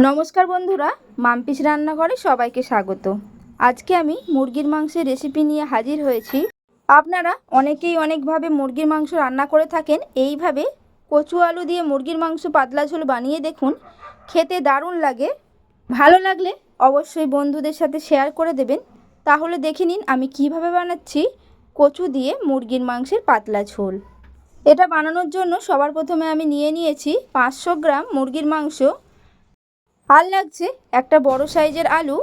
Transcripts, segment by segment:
নমস্কার বন্ধুরা, মাম্পিস রান্নাঘরে সবাইকে স্বাগত। আজকে আমি মুরগির মাংসের রেসিপি নিয়ে হাজির হয়েছি। আপনারা অনেকেই অনেকভাবে মুরগির মাংস রান্না করে থাকেন, এইভাবে কচু আলু দিয়ে মুরগির মাংস পাতলা ঝোল বানিয়ে দেখুন, খেতে দারুণ লাগে। ভালো লাগলে অবশ্যই বন্ধুদের সাথে শেয়ার করে দেবেন। তাহলে দেখে নিন আমি কীভাবে বানাচ্ছি কচু দিয়ে মুরগির মাংসের পাতলা ঝোল। এটা বানানোর জন্য সবার প্রথমে আমি নিয়ে নিয়েছি পাঁচশো গ্রাম মুরগির মাংস। আর লাগছে একটা বড় সাইজের আলু,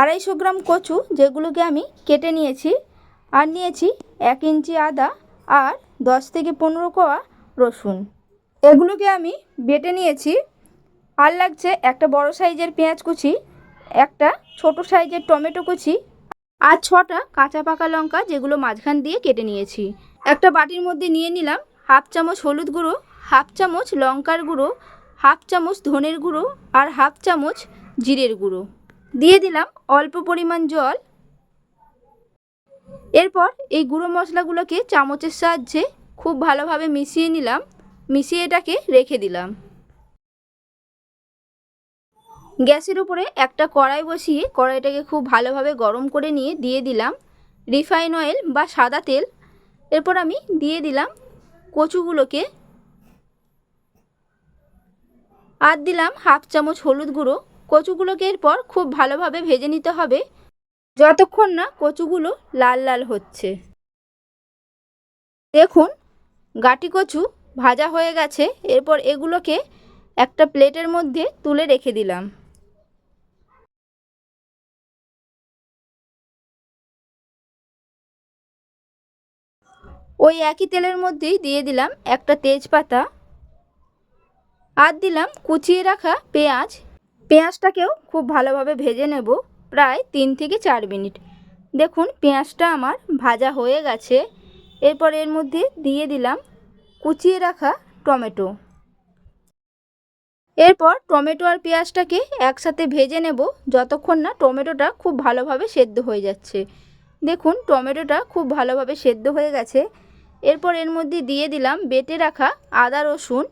আড়াইশো গ্রাম কচু যেগুলোকে আমি কেটে নিয়েছি আর নিয়েছি এক ইঞ্চি আদা আর দশ থেকে পনেরো কোয়া রসুন। এগুলোকে আমি বেটে নিয়েছি। আর লাগছে একটা বড় সাইজের পেঁয়াজ কুচি, একটা ছোট সাইজের টমেটো কুচি আর ছটা কাঁচা পাকা লঙ্কা যেগুলো মাঝখান দিয়ে কেটে নিয়েছি। একটা বাটির মধ্যে নিয়ে নিলাম হাফ চামচ হলুদ গুঁড়ো, হাফ চামচ লঙ্কার গুঁড়ো হাফ চামচ ধনের গুঁড়ো আর হাফ চামচ জিরের গুঁড়ো। দিয়ে দিলাম অল্প পরিমাণ জল। এরপর এই গুঁড়ো মশলাগুলোকে চামচের সাহায্যে খুব ভালোভাবে মিশিয়ে নিলাম। মিশিয়ে এটাকে রেখে দিলাম। গ্যাসের উপরে একটা কড়াই বসিয়ে কড়াইটাকে খুব ভালোভাবে গরম করে নিয়ে দিয়ে দিলাম রিফাইন অয়েল বা সাদা তেল। এরপর আমি দিয়ে দিলাম কচুগুলোকে আর দিলাম হাফ চামচ হলুদ গুঁড়ো। কচুগুলোকে এরপর খুব ভালোভাবে ভেজে নিতে হবে। যতক্ষণ না কচুগুলো লাল লাল হচ্ছে। দেখুন, গাটি কচু ভাজা হয়ে গেছে। এরপর এগুলোকে একটা প্লেটের মধ্যে তুলে রেখে দিলাম। ওই একই তেলের মধ্যেই দিয়ে দিলাম একটা তেজপাতা। আর দিলাম কুচিয়ে রাখা পেঁয়াজ। পেঁয়াজটাকেও খুব ভালোভাবে ভেজে নেব প্রায় তিন থেকে চার মিনিট। দেখুন, পেঁয়াজটা আমার ভাজা হয়ে গেছে। এরপর এর মধ্যে দিয়ে দিলাম কুচিয়ে রাখা টমেটো। এরপর টমেটো আর পেঁয়াজটাকে একসাথে ভেজে নেব যতক্ষণ না টমেটোটা খুব ভালোভাবে সেদ্ধ হয়ে যাচ্ছে। দেখুন, টমেটোটা খুব ভালোভাবে সেদ্ধ হয়ে গেছে। এরপর এর মধ্যে দিয়ে দিলাম বেটে রাখা আদা রসুন।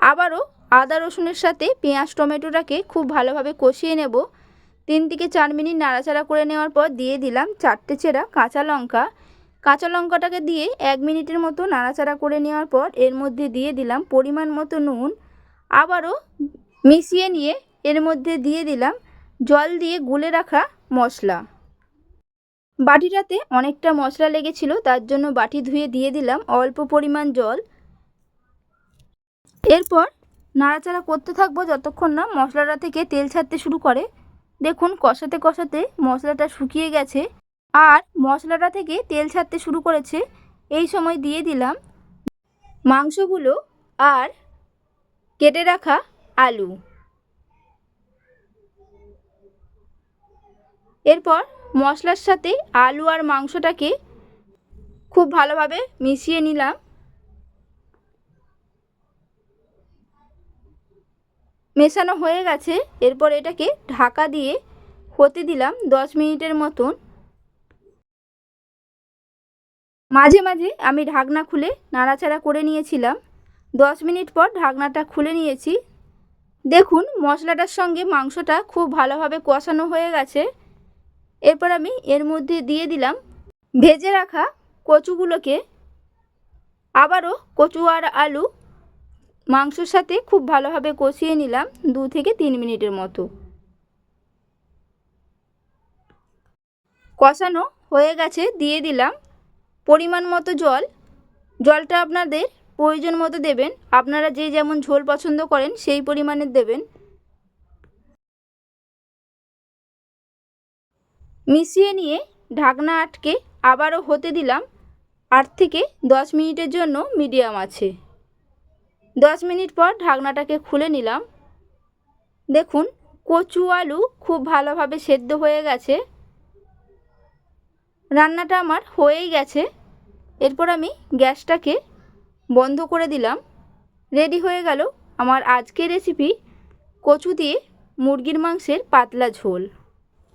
আবারও আদা, রসুনের সাথে পেঁয়াজ, টমেটোটাকে খুব ভালোভাবে কষিয়ে নেব। তিন থেকে চার মিনিট নাড়াচাড়া করে নেওয়ার পর দিয়ে দিলাম চারটে চেরা কাঁচা লঙ্কা। কাঁচা লঙ্কাটাকে দিয়ে এক মিনিটের মতো নাড়াচাড়া করে নেওয়ার পর এর মধ্যে দিয়ে দিলাম পরিমাণ মতো নুন। আবারও মিশিয়ে নিয়ে এর মধ্যে দিয়ে দিলাম জল দিয়ে গুলে রাখা মশলা। বাটিটাতে অনেকটা মশলা লেগেছিল, তার জন্য বাটি ধুয়ে দিয়ে দিলাম অল্প পরিমাণ জল। এরপর নাড়াচাড়া করতে থাকব যতক্ষণ না মশলাটা থেকে তেল ছাড়তে শুরু করে। দেখুন কষাতে কষাতে মশলাটা শুকিয়ে গেছে আর মশলাটা থেকে তেল ছাড়তে শুরু করেছে। এই সময় দিয়ে দিলাম মাংসগুলো আর কেটে রাখা আলু। এরপর মশলার সাথে আলু আর মাংসটাকে খুব ভালোভাবে মিশিয়ে নিলাম। মেশানো হয়ে গেছে। এরপর এটাকে ঢাকা দিয়ে হতে দিলাম দশ মিনিটের মতন। মাঝে মাঝে আমি ঢাকনা খুলে নাড়াচাড়া করে নিয়েছিলাম। দশ মিনিট পর ঢাকনাটা খুলে নিয়েছি। দেখুন, মশলাটার সঙ্গে মাংসটা খুব ভালোভাবে কষানো হয়ে গেছে। এরপর আমি এর মধ্যে দিয়ে দিলাম ভেজে রাখা কচুগুলোকে। আবারও কচু আর আলু মাংসর সাথে খুব ভালোভাবে কষিয়ে নিলাম দু থেকে তিন মিনিটের মতো। কষানো হয়ে গেছে, দিয়ে দিলাম পরিমাণ মতো জল। জলটা আপনাদের প্রয়োজন মতো দেবেন। আপনারা যে যেমন ঝোল পছন্দ করেন সেই পরিমাণের দেবেন। মিশিয়ে নিয়ে ঢাকনা আটকে আবারও হতে দিলাম আট থেকে দশ মিনিটের জন্য মিডিয়াম আছে। দশ মিনিট পর ঢাকনাটাকে খুলে নিলাম। দেখুন, কচু আলু খুব ভালোভাবে সেদ্ধ হয়ে গেছে। রান্নাটা আমার হয়েই গেছে। এরপর আমি গ্যাসটাকে বন্ধ করে দিলাম। রেডি হয়ে গেল আমার আজকের রেসিপি কচু দিয়ে মুরগির মাংসের পাতলা ঝোল।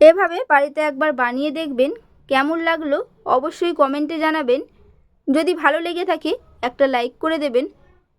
এভাবে বাড়িতে একবার বানিয়ে দেখবেন কেমন লাগল অবশ্যই কমেন্টে জানাবেন। যদি ভালো লেগে থাকে একটা লাইক করে দেবেন।